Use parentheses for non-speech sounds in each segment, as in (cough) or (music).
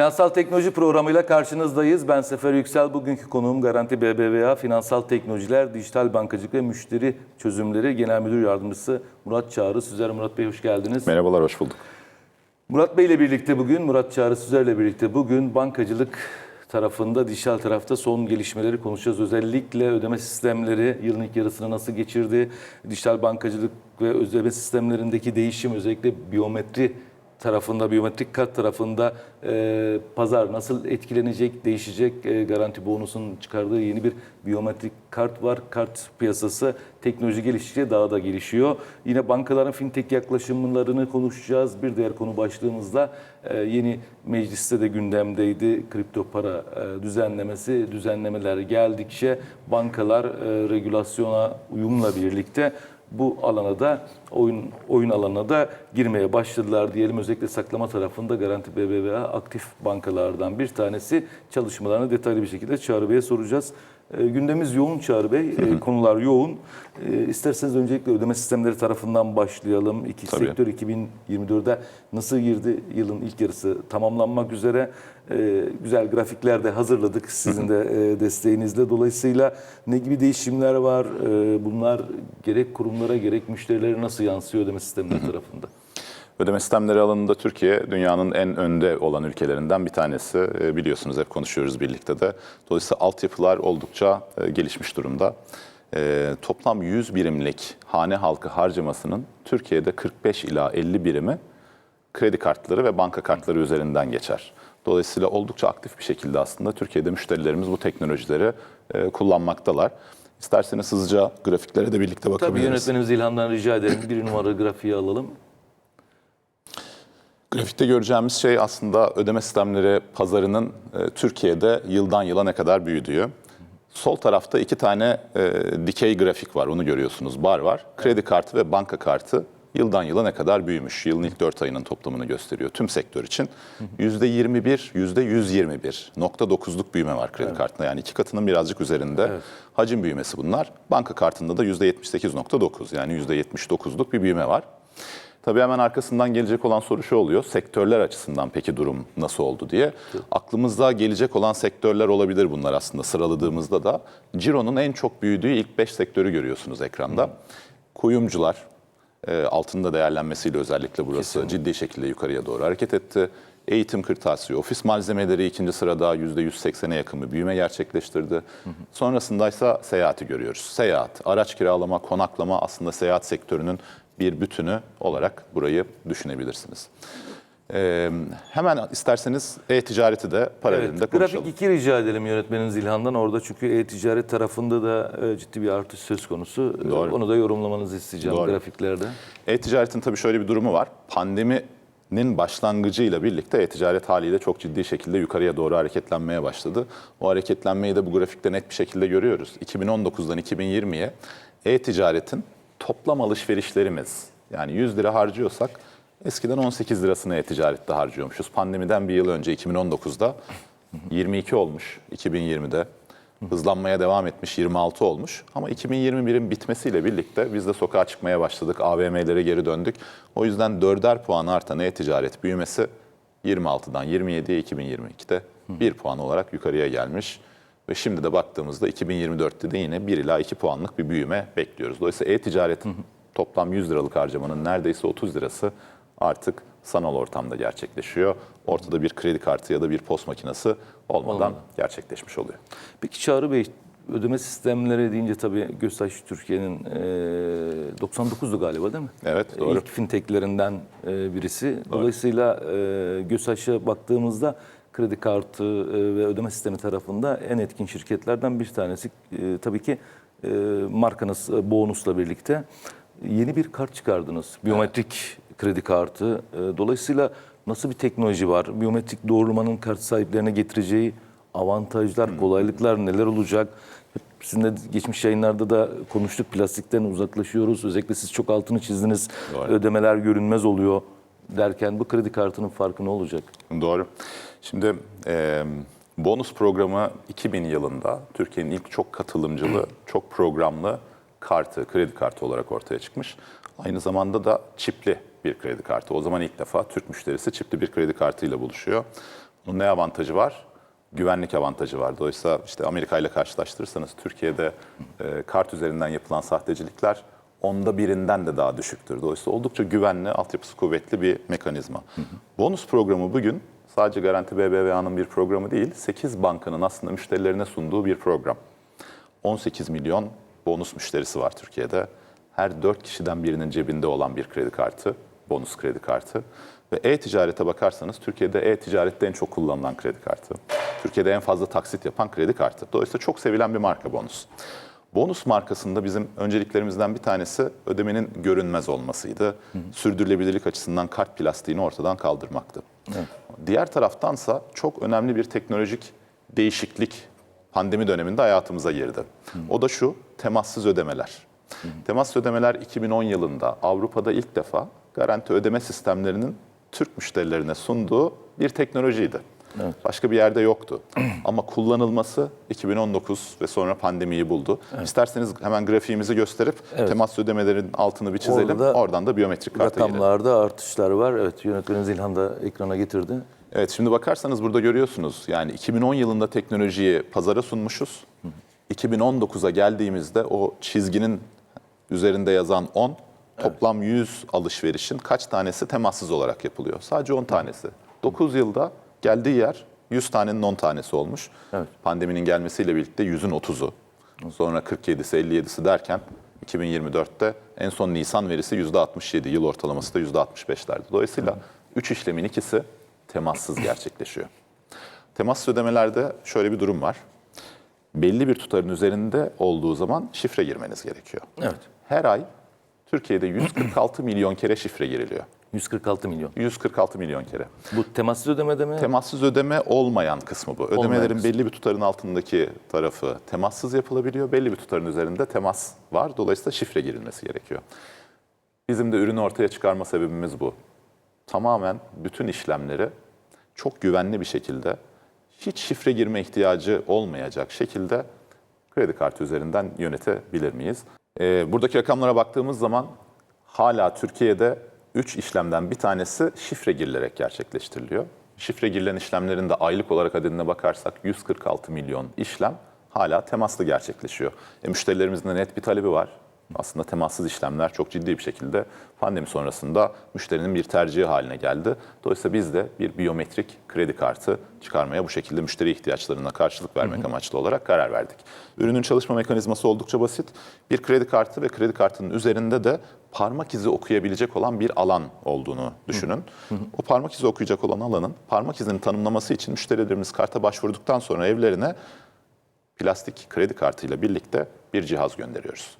Finansal Teknoloji programıyla karşınızdayız. Ben Sefer Yüksel. Bugünkü konuğum Garanti BBVA Finansal Teknolojiler, Dijital Bankacılık ve Müşteri Çözümleri Genel Müdür Yardımcısı Murat Çağrı Süzer. Murat Bey hoş geldiniz. Merhabalar, hoş bulduk. Murat Bey ile birlikte bugün, Murat Çağrı Süzer ile birlikte bugün bankacılık tarafında, dijital tarafta son gelişmeleri konuşacağız. Özellikle ödeme sistemleri yılın ilk yarısını nasıl geçirdi? Dijital bankacılık ve ödeme sistemlerindeki değişim özellikle biyometri tarafında, biyometrik kart tarafında e, pazar nasıl etkilenecek, değişecek? E, garanti bonusunun çıkardığı yeni bir biyometrik kart var. Kart piyasası teknoloji geliştikçe daha da gelişiyor. Yine bankaların fintech yaklaşımlarını konuşacağız. Bir diğer konu başlığımızda e, yeni mecliste de gündemdeydi. Kripto para e, düzenlemesi, düzenlemeler geldikçe bankalar e, regülasyona uyumla birlikte bu alana da oyun oyun alanına da girmeye başladılar diyelim. Özellikle saklama tarafında Garanti BBVA aktif bankalardan bir tanesi. Çalışmalarını detaylı bir şekilde Çağrı Bey'e soracağız. E, gündemimiz yoğun Çağrı Bey. E, konular yoğun. E, isterseniz öncelikle ödeme sistemleri tarafından başlayalım. İki Tabii. sektör 2024'de nasıl girdi? Yılın ilk yarısı tamamlanmak üzere. E, güzel grafikler de hazırladık sizin de e, desteğinizle. Dolayısıyla ne gibi değişimler var? E, bunlar gerek kurumlara gerek müşterilere nasıl yansıyor ödeme sistemleri tarafında? Ödeme sistemleri alanında Türkiye dünyanın en önde olan ülkelerinden bir tanesi. E, Biliyorsunuz hep konuşuyoruz birlikte de. Dolayısıyla altyapılar oldukça e, gelişmiş durumda. E, Toplam 100 birimlik hane halkı harcamasının Türkiye'de 45 ila 50 birimi kredi kartları ve banka kartları üzerinden geçer. Dolayısıyla oldukça aktif bir şekilde aslında Türkiye'de müşterilerimiz bu teknolojileri e, kullanmaktalar. İsterseniz hızlıca grafiklere de birlikte Tabii bakabiliriz. yönetmenimiz İlhan'dan rica ederim. Bir numara grafiği alalım. Grafikte göreceğimiz şey aslında ödeme sistemleri pazarının e, Türkiye'de yıldan yıla ne kadar büyüdüğü. Sol tarafta iki tane e, dikey grafik var, onu görüyorsunuz. Bar var. Kredi kartı ve banka kartı yıldan yıla ne kadar büyümüş. Yılın ilk 4 ayının toplamını gösteriyor tüm sektör için. %21, %121.9'luk büyüme var kredi kartında. Yani iki katının birazcık üzerinde hacim büyümesi bunlar. Banka kartında da %78.9 yani %79'luk bir büyüme var. Tabii hemen arkasından gelecek olan soru şu oluyor. Sektörler açısından peki durum nasıl oldu diye. Aklımızda gelecek olan sektörler olabilir bunlar aslında sıraladığımızda da. Ciro'nun en çok büyüdüğü ilk 5 sektörü görüyorsunuz ekranda. Kuyumcular, e, altında değerlenmesiyle özellikle burası ciddi şekilde yukarıya doğru hareket etti. Eğitim kırtasiye, ofis malzemeleri ikinci sırada %180'e yakın bir büyüme gerçekleştirdi. Sonrasında ise seyahati görüyoruz. Seyahat, araç kiralama, konaklama aslında seyahat sektörünün bir bütünü olarak burayı düşünebilirsiniz. Ee, hemen isterseniz e-ticareti de paralelinde Evet, konuşalım. grafik 2 rica edelim yönetmenimiz İlhan'dan. Orada çünkü e-ticaret tarafında da e, ciddi bir artış söz konusu. E, Doğru. Onu da yorumlamanızı isteyeceğim Doğru. grafiklerde. E-ticaretin tabii şöyle bir durumu var. Pandeminin başlangıcıyla birlikte e-ticaret haliyle çok ciddi şekilde yukarıya doğru hareketlenmeye başladı. O hareketlenmeyi de bu grafikte net bir şekilde görüyoruz. 2019'dan 2020'ye e-ticaretin toplam alışverişlerimiz yani 100 lira harcıyorsak eskiden 18 lirasını e-ticarette harcıyormuşuz. Pandemiden bir yıl önce 2019'da 22 olmuş 2020'de. Hızlanmaya devam etmiş 26 olmuş. Ama 2021'in bitmesiyle birlikte biz de sokağa çıkmaya başladık. AVM'lere geri döndük. O yüzden 4'er puan artan e-ticaret büyümesi 26'dan 27'ye 2022'de 1 puan olarak yukarıya gelmiş. Ve şimdi de baktığımızda 2024'te de yine 1 ila 2 puanlık bir büyüme bekliyoruz. Dolayısıyla e-ticaretin toplam 100 liralık harcamanın neredeyse 30 lirası artık sanal ortamda gerçekleşiyor. Ortada bir kredi kartı ya da bir post makinesi olmadan Olmadan. gerçekleşmiş oluyor. Peki Çağrı Bey, ödeme sistemleri deyince tabii Göstaş Türkiye'nin e, 99'du galiba değil mi? Evet, doğru. İlk fintechlerinden e, birisi. Dolayısıyla e, Göstaş'a baktığımızda kredi kartı e, ve ödeme sistemi tarafında en etkin şirketlerden bir tanesi. E, tabii ki e, markanız e, Bonus'la birlikte yeni bir kart çıkardınız. Biyometrik kredi kartı. E, dolayısıyla nasıl bir teknoloji var? Biyometrik doğrulamanın kart sahiplerine getireceği avantajlar, kolaylıklar neler olacak? Sizinle geçmiş yayınlarda da konuştuk. Plastikten uzaklaşıyoruz. Özellikle siz çok altını çizdiniz. Doğru. Ödemeler görünmez oluyor derken bu kredi kartının farkı ne olacak? Doğru. Şimdi e, bonus programı 2000 yılında Türkiye'nin ilk çok katılımcılı, çok programlı kartı, kredi kartı olarak ortaya çıkmış. Aynı zamanda da çipli bir kredi kartı. O zaman ilk defa Türk müşterisi çipli bir kredi kartıyla buluşuyor. Bunun ne avantajı var? Güvenlik avantajı var. Dolayısıyla işte Amerika ile karşılaştırırsanız Türkiye'de e, kart üzerinden yapılan sahtecilikler onda birinden de daha düşüktür. Dolayısıyla oldukça güvenli, altyapısı kuvvetli bir mekanizma. Bonus programı bugün sadece Garanti BBVA'nın bir programı değil, 8 bankanın aslında müşterilerine sunduğu bir program. 18 milyon bonus müşterisi var Türkiye'de. Her 4 kişiden birinin cebinde olan bir kredi kartı, bonus kredi kartı. Ve e-ticarete bakarsanız Türkiye'de e-ticarette en çok kullanılan kredi kartı. Türkiye'de en fazla taksit yapan kredi kartı. Dolayısıyla çok sevilen bir marka bonus. Bonus markasında bizim önceliklerimizden bir tanesi ödemenin görünmez olmasıydı. Sürdürülebilirlik açısından kart plastiğini ortadan kaldırmaktı. Diğer taraftansa çok önemli bir teknolojik değişiklik pandemi döneminde hayatımıza girdi. O da şu, temassız ödemeler. Temassız ödemeler 2010 yılında Avrupa'da ilk defa garanti ödeme sistemlerinin Türk müşterilerine sunduğu bir teknolojiydi. Başka bir yerde yoktu. (clears throat) Ama kullanılması 2019 ve sonra pandemiyi buldu. İsterseniz hemen grafiğimizi gösterip temas ödemelerin altını bir çizelim. Orada Oradan da biyometrik karta girelim. Rakamlarda artışlar var. Evet yönetmenimiz İlhan da ekrana getirdi. Evet şimdi bakarsanız burada görüyorsunuz yani 2010 yılında teknolojiyi pazara sunmuşuz. 2019'a geldiğimizde o çizginin üzerinde yazan 10 toplam 100 alışverişin kaç tanesi temassız olarak yapılıyor? Sadece 10 tanesi. 9 yılda geldiği yer 100 tanenin 10 tanesi olmuş. Evet. Pandeminin gelmesiyle birlikte 100'ün 30'u. Sonra 47'si 57'si derken 2024'te en son Nisan verisi %67, yıl ortalaması da %65'lerdi. Dolayısıyla 3 işlemin ikisi temassız gerçekleşiyor. Temassız ödemelerde şöyle bir durum var. Belli bir tutarın üzerinde olduğu zaman şifre girmeniz gerekiyor. Evet. Her ay Türkiye'de 146 milyon kere şifre giriliyor. 146 milyon. 146 milyon kere. Bu temassız ödemede mi? Temassız ödeme olmayan kısmı bu. Ödemelerin kısmı. belli bir tutarın altındaki tarafı temassız yapılabiliyor. Belli bir tutarın üzerinde temas var. Dolayısıyla şifre girilmesi gerekiyor. Bizim de ürünü ortaya çıkarma sebebimiz bu. Tamamen bütün işlemleri çok güvenli bir şekilde hiç şifre girme ihtiyacı olmayacak şekilde kredi kartı üzerinden yönetebilir miyiz? Ee, buradaki rakamlara baktığımız zaman hala Türkiye'de 3 işlemden bir tanesi şifre girilerek gerçekleştiriliyor. Şifre girilen işlemlerin de aylık olarak adedine bakarsak 146 milyon işlem hala temaslı gerçekleşiyor. E, müşterilerimizin de net bir talebi var. Aslında temassız işlemler çok ciddi bir şekilde pandemi sonrasında müşterinin bir tercihi haline geldi. Dolayısıyla biz de bir biyometrik kredi kartı çıkarmaya bu şekilde müşteri ihtiyaçlarına karşılık vermek amaçlı olarak karar verdik. Ürünün çalışma mekanizması oldukça basit. Bir kredi kartı ve kredi kartının üzerinde de parmak izi okuyabilecek olan bir alan olduğunu düşünün. O parmak izi okuyacak olan alanın parmak izini tanımlaması için müşterilerimiz karta başvurduktan sonra evlerine plastik kredi kartıyla birlikte bir cihaz gönderiyoruz.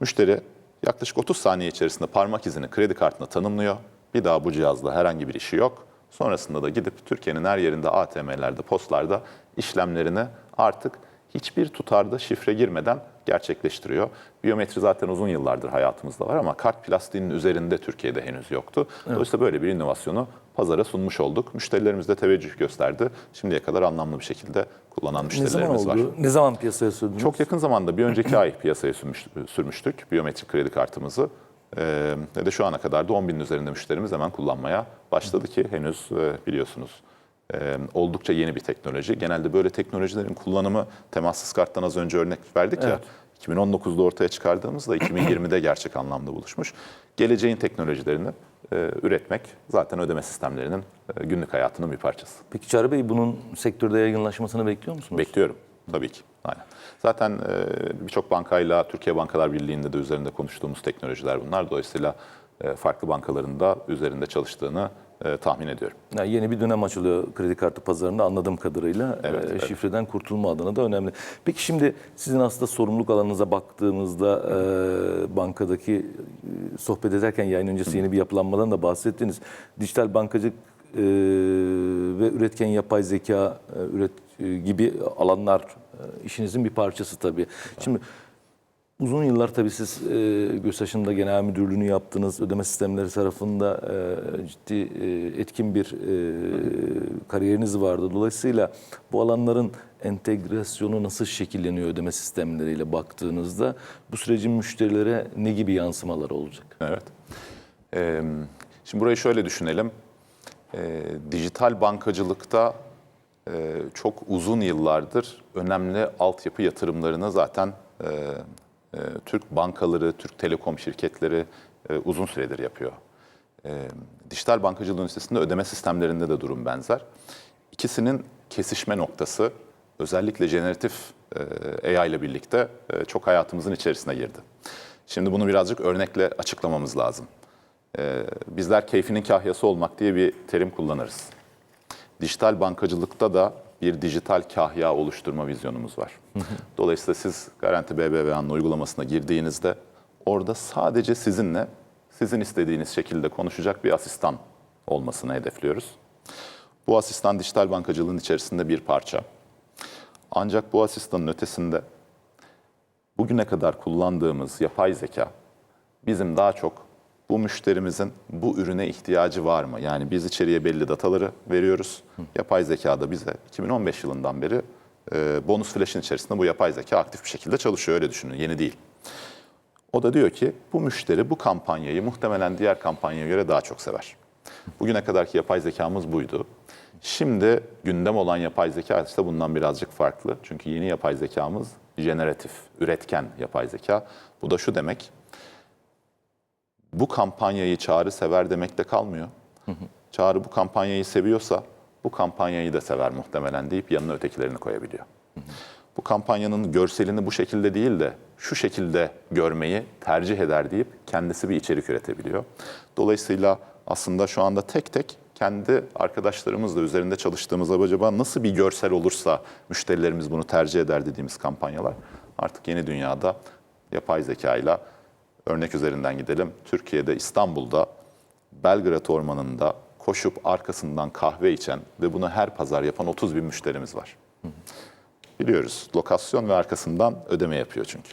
Müşteri yaklaşık 30 saniye içerisinde parmak izini kredi kartına tanımlıyor. Bir daha bu cihazla herhangi bir işi yok. Sonrasında da gidip Türkiye'nin her yerinde ATM'lerde, postlarda işlemlerini artık hiçbir tutarda şifre girmeden gerçekleştiriyor. Biyometri zaten uzun yıllardır hayatımızda var ama kart plastiğinin üzerinde Türkiye'de henüz yoktu. Dolayısıyla böyle bir inovasyonu pazara sunmuş olduk. Müşterilerimiz de teveccüh gösterdi. Şimdiye kadar anlamlı bir şekilde kullanan ne zaman müşterilerimiz var. oldu? Ne zaman piyasaya sürdünüz? Çok yakın zamanda bir önceki ay piyasaya sürmüş, sürmüştük biyometrik kredi kartımızı. Ee, ve de şu ana kadar da 10 binin üzerinde müşterimiz hemen kullanmaya başladı ki henüz e, biliyorsunuz e, oldukça yeni bir teknoloji. Genelde böyle teknolojilerin kullanımı temassız karttan az önce örnek verdik ya. 2019'da ortaya çıkardığımızda 2020'de gerçek anlamda buluşmuş. Geleceğin teknolojilerini üretmek zaten ödeme sistemlerinin e, günlük hayatının bir parçası. Peki Çağrı Bey bunun sektörde yaygınlaşmasını bekliyor musunuz? Bekliyorum tabii ki. Aynen. Zaten e, birçok bankayla Türkiye Bankalar Birliği'nde de üzerinde konuştuğumuz teknolojiler bunlar. Dolayısıyla e, farklı bankaların da üzerinde çalıştığını e, tahmin ediyorum. Yani yeni bir dönem açılıyor kredi kartı pazarında anladığım kadarıyla. Evet, Ee, evet. Şifreden kurtulma adına da önemli. Peki şimdi sizin aslında sorumluluk alanınıza baktığımızda e, bankadaki e, sohbet ederken yayın öncesi yeni bir yapılanmadan da bahsettiniz. Dijital bankacılık e, ve üretken yapay zeka e, üret e, gibi alanlar e, işinizin bir parçası tabii. Şimdi Uzun yıllar tabii siz e, GÖSAŞ'ın da genel müdürlüğünü yaptınız. Ödeme sistemleri tarafında e, ciddi e, etkin bir e, kariyeriniz vardı. Dolayısıyla bu alanların entegrasyonu nasıl şekilleniyor ödeme sistemleriyle baktığınızda bu sürecin müşterilere ne gibi yansımaları olacak? Evet. E, şimdi burayı şöyle düşünelim. E, dijital bankacılıkta e, çok uzun yıllardır önemli altyapı yatırımlarını zaten e, e, Türk bankaları, Türk telekom şirketleri e, uzun süredir yapıyor. E, dijital bankacılığın üstesinde ödeme sistemlerinde de durum benzer. İkisinin kesişme noktası özellikle jeneratif e, AI ile birlikte e, çok hayatımızın içerisine girdi. Şimdi bunu birazcık örnekle açıklamamız lazım. E, bizler keyfinin kahyası olmak diye bir terim kullanırız. Dijital bankacılıkta da bir dijital kahya oluşturma vizyonumuz var. (laughs) Dolayısıyla siz Garanti BBVA'nın uygulamasına girdiğinizde orada sadece sizinle sizin istediğiniz şekilde konuşacak bir asistan olmasını hedefliyoruz. Bu asistan dijital bankacılığın içerisinde bir parça. Ancak bu asistanın ötesinde bugüne kadar kullandığımız yapay zeka bizim daha çok bu müşterimizin bu ürüne ihtiyacı var mı? Yani biz içeriye belli dataları veriyoruz. Yapay zeka da bize 2015 yılından beri e, bonus flash'in içerisinde bu yapay zeka aktif bir şekilde çalışıyor. Öyle düşünün, yeni değil. O da diyor ki bu müşteri bu kampanyayı muhtemelen diğer kampanyaya göre daha çok sever. Bugüne kadarki yapay zekamız buydu. Şimdi gündem olan yapay zeka ise bundan birazcık farklı. Çünkü yeni yapay zekamız jeneratif, üretken yapay zeka. Bu da şu demek, bu kampanyayı Çağrı sever demekle kalmıyor. Çağrı bu kampanyayı seviyorsa bu kampanyayı da sever muhtemelen deyip yanına ötekilerini koyabiliyor. Bu kampanyanın görselini bu şekilde değil de şu şekilde görmeyi tercih eder deyip kendisi bir içerik üretebiliyor. Dolayısıyla aslında şu anda tek tek kendi arkadaşlarımızla üzerinde çalıştığımız acaba nasıl bir görsel olursa müşterilerimiz bunu tercih eder dediğimiz kampanyalar artık yeni dünyada yapay zekayla Örnek üzerinden gidelim. Türkiye'de İstanbul'da Belgrad Ormanı'nda koşup arkasından kahve içen ve bunu her pazar yapan 30 bin müşterimiz var. Biliyoruz lokasyon ve arkasından ödeme yapıyor çünkü.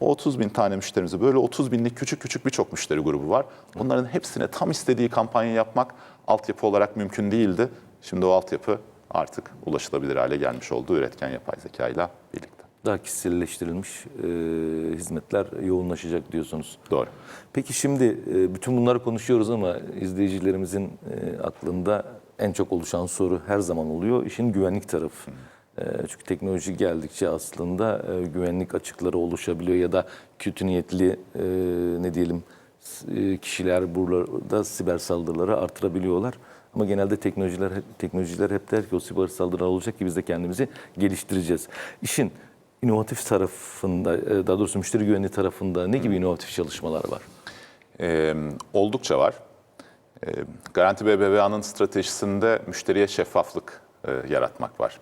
O 30 bin tane müşterimizi böyle 30 binlik küçük küçük birçok müşteri grubu var. Bunların hepsine tam istediği kampanya yapmak altyapı olarak mümkün değildi. Şimdi o altyapı artık ulaşılabilir hale gelmiş oldu üretken yapay zeka ile birlikte. Daha kişiselleştirilmiş e, hizmetler yoğunlaşacak diyorsunuz. Doğru. Peki şimdi e, bütün bunları konuşuyoruz ama izleyicilerimizin e, aklında en çok oluşan soru her zaman oluyor. işin güvenlik tarafı. E, Çünkü teknoloji geldikçe aslında e, güvenlik açıkları oluşabiliyor ya da kötü niyetli e, ne diyelim kişiler burada siber saldırıları artırabiliyorlar. Ama genelde teknolojiler teknolojiler hep der ki o siber saldırılar olacak ki biz de kendimizi geliştireceğiz. İşin inovatif tarafında, e, daha doğrusu müşteri güvenliği tarafında ne gibi inovatif çalışmalar var? Ee, oldukça var. Ee, Garanti BBVA'nın stratejisinde müşteriye şeffaflık e, yaratmak var.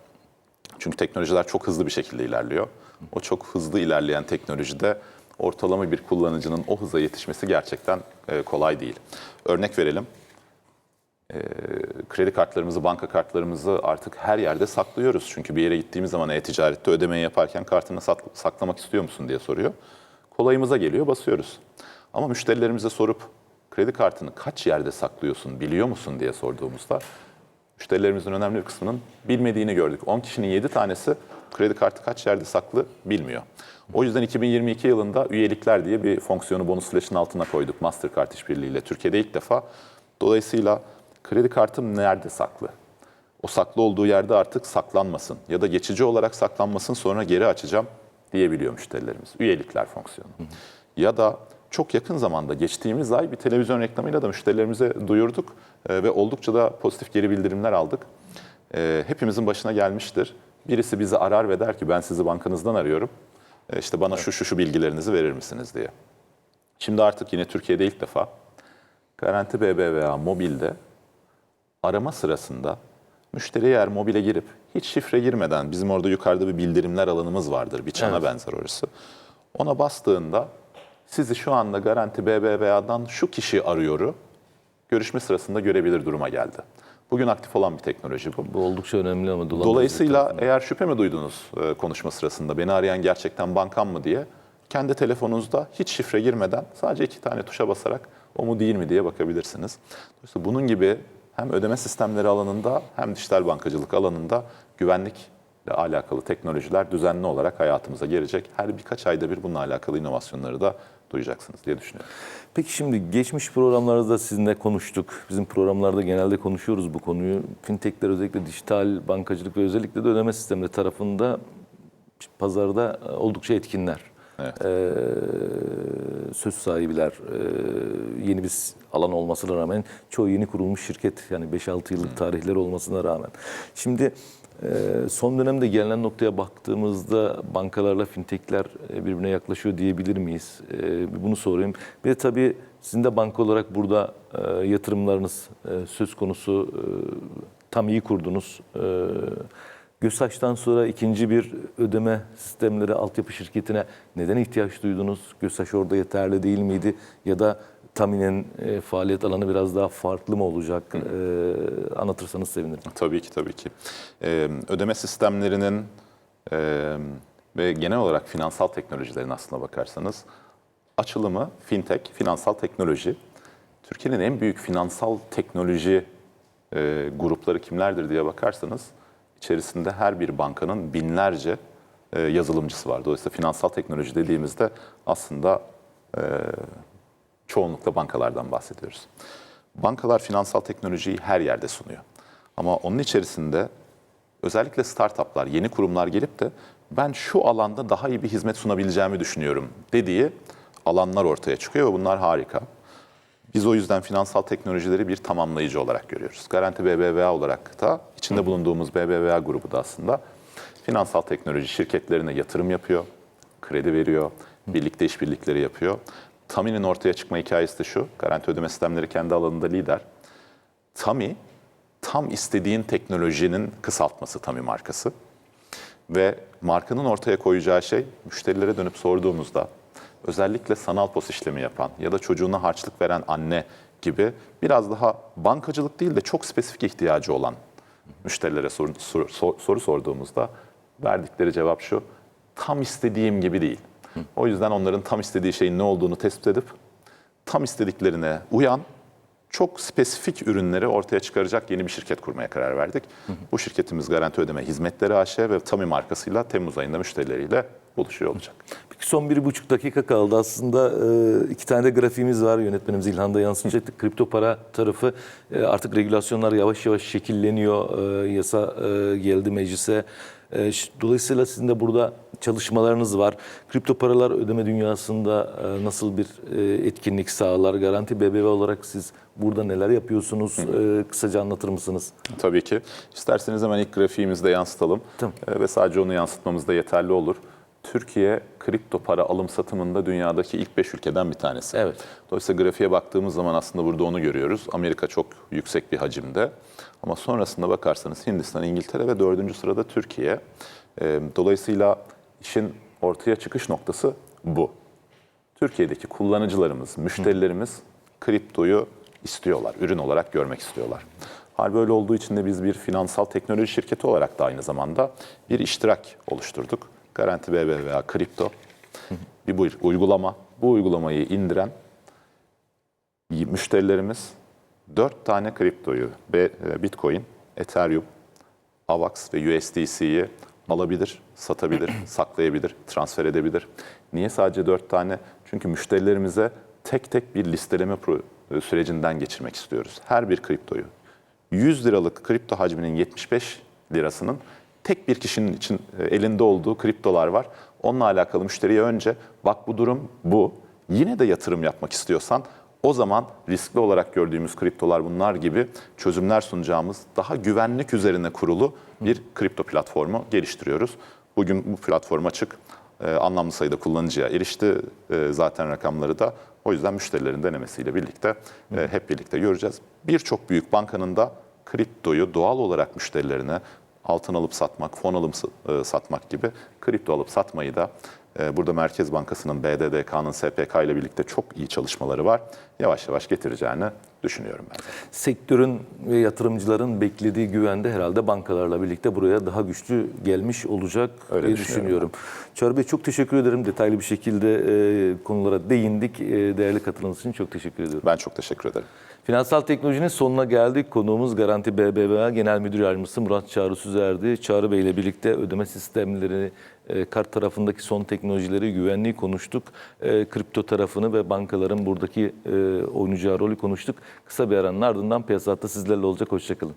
Çünkü teknolojiler çok hızlı bir şekilde ilerliyor. O çok hızlı ilerleyen teknolojide ortalama bir kullanıcının o hıza yetişmesi gerçekten e, kolay değil. Örnek verelim. Ee, kredi kartlarımızı, banka kartlarımızı artık her yerde saklıyoruz. Çünkü bir yere gittiğimiz zaman e-ticarette ödemeyi yaparken kartını sak- saklamak istiyor musun diye soruyor. Kolayımıza geliyor, basıyoruz. Ama müşterilerimize sorup kredi kartını kaç yerde saklıyorsun, biliyor musun diye sorduğumuzda müşterilerimizin önemli bir kısmının bilmediğini gördük. 10 kişinin 7 tanesi kredi kartı kaç yerde saklı bilmiyor. O yüzden 2022 yılında üyelikler diye bir fonksiyonu bonus flash'ın altına koyduk Mastercard işbirliğiyle. Türkiye'de ilk defa. Dolayısıyla kredi kartım nerede saklı? O saklı olduğu yerde artık saklanmasın ya da geçici olarak saklanmasın sonra geri açacağım diyebiliyor müşterilerimiz. Üyelikler fonksiyonu. Ya da çok yakın zamanda geçtiğimiz ay bir televizyon reklamıyla da müşterilerimize duyurduk ve oldukça da pozitif geri bildirimler aldık. Hepimizin başına gelmiştir. Birisi bizi arar ve der ki ben sizi bankanızdan arıyorum. İşte bana şu şu şu bilgilerinizi verir misiniz diye. Şimdi artık yine Türkiye'de ilk defa Garanti BBVA mobilde arama sırasında müşteri eğer mobile girip hiç şifre girmeden bizim orada yukarıda bir bildirimler alanımız vardır. Bir çana Evet. benzer orası. Ona bastığında sizi şu anda Garanti BBVA'dan şu kişi arıyoru görüşme sırasında görebilir duruma geldi. Bugün aktif olan bir teknoloji bu. Bu oldukça önemli ama Dolayısıyla eğer şüphe mi duydunuz e, konuşma sırasında beni arayan gerçekten bankam mı diye kendi telefonunuzda hiç şifre girmeden sadece iki tane tuşa basarak o mu değil mi diye bakabilirsiniz. Dolayısıyla bunun gibi hem ödeme sistemleri alanında hem dijital bankacılık alanında güvenlik ile alakalı teknolojiler düzenli olarak hayatımıza gelecek. Her birkaç ayda bir bununla alakalı inovasyonları da duyacaksınız diye düşünüyorum. Peki şimdi geçmiş programlarda sizinle konuştuk. Bizim programlarda genelde konuşuyoruz bu konuyu. Fintechler özellikle dijital bankacılık ve özellikle de ödeme sistemleri tarafında pazarda oldukça etkinler. Evet. Ee, söz sahibiler, ee, yeni bir alan olmasına rağmen çoğu yeni kurulmuş şirket yani 5-6 yıllık tarihleri olmasına rağmen. Şimdi ee, Son dönemde gelinen noktaya baktığımızda bankalarla fintechler e, birbirine yaklaşıyor diyebilir miyiz? Ee, Bunu sorayım. Bir de tabii sizin de banka olarak burada e, yatırımlarınız e, söz konusu. E, Tam iyi kurdunuz. Gösaç'tan sonra ikinci bir ödeme sistemleri altyapı şirketine neden ihtiyaç duydunuz? Gösaç orada yeterli değil miydi? Ya da Tami'nin e, faaliyet alanı biraz daha farklı mı olacak? E, anlatırsanız sevinirim. Tabii ki tabii ki. Ee, ödeme sistemlerinin e, ve genel olarak finansal teknolojilerin aslına bakarsanız açılımı fintech, finansal teknoloji. Türkiye'nin en büyük finansal teknoloji e, grupları kimlerdir diye bakarsanız içerisinde her bir bankanın binlerce e, yazılımcısı var. Dolayısıyla finansal teknoloji dediğimizde aslında e, çoğunlukla bankalardan bahsediyoruz. Bankalar finansal teknolojiyi her yerde sunuyor. Ama onun içerisinde özellikle startuplar, yeni kurumlar gelip de ben şu alanda daha iyi bir hizmet sunabileceğimi düşünüyorum dediği alanlar ortaya çıkıyor ve bunlar harika. Biz o yüzden finansal teknolojileri bir tamamlayıcı olarak görüyoruz. Garanti BBVA olarak da içinde bulunduğumuz BBVA grubu da aslında finansal teknoloji şirketlerine yatırım yapıyor, kredi veriyor, birlikte işbirlikleri yapıyor. Tami'nin ortaya çıkma hikayesi de şu, garanti ödeme sistemleri kendi alanında lider. Tami, tam istediğin teknolojinin kısaltması Tami markası. Ve markanın ortaya koyacağı şey müşterilere dönüp sorduğumuzda özellikle sanal pos işlemi yapan ya da çocuğuna harçlık veren anne gibi biraz daha bankacılık değil de çok spesifik ihtiyacı olan müşterilere soru, soru, sor- soru sorduğumuzda verdikleri cevap şu. Tam istediğim gibi değil. O yüzden onların tam istediği şeyin ne olduğunu tespit edip tam istediklerine uyan çok spesifik ürünleri ortaya çıkaracak yeni bir şirket kurmaya karar verdik. Bu şirketimiz Garanti Ödeme Hizmetleri AŞ ve Tami markasıyla Temmuz ayında müşterileriyle buluşuyor olacak. Son bir buçuk dakika kaldı. Aslında e, iki tane de grafiğimiz var. Yönetmenimiz İlhan'da yansıtacaktık. Kripto para tarafı e, artık regülasyonlar yavaş yavaş şekilleniyor. E, Yasa e, geldi meclise. E, Dolayısıyla sizin de burada çalışmalarınız var. Kripto paralar ödeme dünyasında e, nasıl bir e, etkinlik sağlar? Garanti BBVA olarak siz burada neler yapıyorsunuz? E, Kısaca anlatır mısınız? Tabii ki. İsterseniz hemen ilk grafiğimizde yansıtalım. Tamam. Ee, Ve sadece onu yansıtmamız da yeterli olur. Türkiye kripto para alım satımında dünyadaki ilk 5 ülkeden bir tanesi. Evet. Dolayısıyla grafiğe baktığımız zaman aslında burada onu görüyoruz. Amerika çok yüksek bir hacimde. Ama sonrasında bakarsanız Hindistan, İngiltere ve dördüncü sırada Türkiye. Dolayısıyla işin ortaya çıkış noktası bu. Türkiye'deki kullanıcılarımız, müşterilerimiz kriptoyu istiyorlar, ürün olarak görmek istiyorlar. Hal böyle olduğu için de biz bir finansal teknoloji şirketi olarak da aynı zamanda bir iştirak oluşturduk. Garanti BBVA Kripto bir bu uygulama. Bu uygulamayı indiren müşterilerimiz 4 tane kriptoyu, Be- Bitcoin, Ethereum, AVAX ve USDC'yi alabilir, satabilir, (clears throat) saklayabilir, transfer edebilir. Niye sadece 4 tane? Çünkü müşterilerimize tek tek bir listeleme pro- sürecinden geçirmek istiyoruz. Her bir kriptoyu. 100 liralık kripto hacminin 75 lirasının tek bir kişinin için e, elinde olduğu kriptolar var. Onunla alakalı müşteriye önce bak bu durum bu. Yine de yatırım yapmak istiyorsan o zaman riskli olarak gördüğümüz kriptolar bunlar gibi çözümler sunacağımız daha güvenlik üzerine kurulu bir kripto platformu geliştiriyoruz. Bugün bu platform açık. Ee, anlamlı sayıda kullanıcıya erişti Ee, zaten rakamları da. O yüzden müşterilerin denemesiyle birlikte e, hep birlikte göreceğiz. Birçok büyük bankanın da kriptoyu doğal olarak müşterilerine altın alıp satmak, fon alıp e, satmak gibi kripto alıp satmayı da Burada Merkez Bankası'nın, BDDK'nın, SPK ile birlikte çok iyi çalışmaları var. Yavaş yavaş getireceğini düşünüyorum ben. Sektörün ve yatırımcıların beklediği güvende herhalde bankalarla birlikte buraya daha güçlü gelmiş olacak Öyle diye düşünüyorum düşünüyorum. Çağrı Bey çok teşekkür ederim. Detaylı bir şekilde e, konulara değindik. E, değerli katılımınız için çok teşekkür ediyorum. Ben çok teşekkür ederim. Finansal teknolojinin sonuna geldik. Konuğumuz Garanti BBVA Genel Müdür Yardımcısı Murat Çağrı Süzer'di. Çağrı Bey ile birlikte ödeme sistemleri, e, kart tarafındaki son teknolojileri, güvenliği konuştuk. E, Kripto tarafını ve bankaların buradaki e, oynayacağı rolü konuştuk. Kısa bir aranın ardından piyasatta sizlerle olacak. Hoşçakalın.